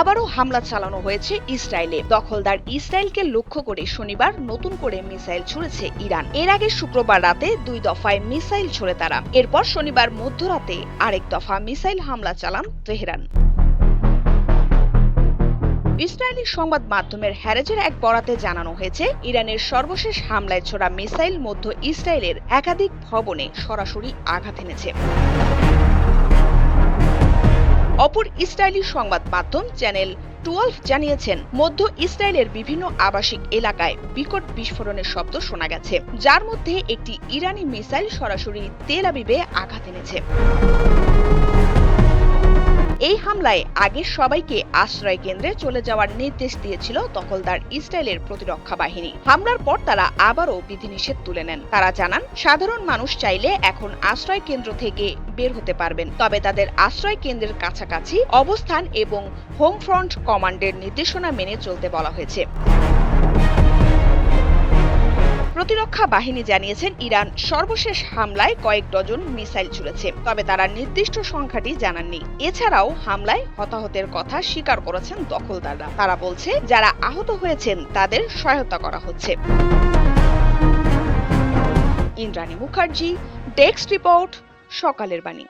আবারও হামলা চালানো হয়েছে ইসরায়েলে। দখলদার ইসরায়েলকে লক্ষ্য করে শনিবার নতুন করে মিসাইল ছুড়েছে ইরান। এর আগে শুক্রবার রাতে দুই দফায় মিসাইল ছড়ে তারা। এরপর শনিবার মধ্যরাতে আরেক দফা মিসাইল হামলা চালান তেহরান। ইসরায়েলি সংবাদ মাধ্যমের হ্যারেজের এক বরাতে জানানো হয়েছে, ইরানের সর্বশেষ হামলায় ছোড়া মিসাইল মধ্য ইসরায়েলের একাধিক ভবনে সরাসরি আঘাত এনেছে। অপর ইসরায়েলি সংবাদ মাধ্যম চ্যানেল টুয়েলভ জানিয়েছেন, মধ্য ইসরায়েলের বিভিন্ন আবাসিক এলাকায় বিকট বিস্ফোরণের শব্দ শোনা গেছে, যার মধ্যে একটি ইরানি মিসাইল সরাসরি তেল আবিবে আঘাত এনেছে। এই হামলায় আগে সবাইকে আশ্রয় কেন্দ্রে চলে যাওয়ার নির্দেশ দিয়েছিল দখলদার ইসরায়েলের প্রতিরক্ষা বাহিনী। হামলার পর তারা আবারও বিধিনিষেধ তুলে নেন। তারা জানান, সাধারণ মানুষ চাইলে এখন আশ্রয় কেন্দ্র থেকে বের হতে পারবেন, তবে তাদের আশ্রয় কেন্দ্রের কাছাকাছি অবস্থান এবং হোম ফ্রন্ট কমান্ডের নির্দেশনা মেনে চলতে বলা হয়েছে। প্রতিরক্ষা বাহিনী জানিয়েছেন, ইরান সর্বশেষ হামলায় কয়েক ডজন মিসাইল ছুড়েছে, তবে তারা নির্দিষ্ট সংখ্যাটি জানাননি। এছাড়াও হামলায় হতাহতের কথা স্বীকার করেছেন দখলদাররা। তারা বলছে, যারা আহত হয়েছেন, তাদের সহায়তা করা হচ্ছে। ইন্দ্রাণী মুখার্জি, ডেস্ক রিপোর্ট, সকালের বাণী।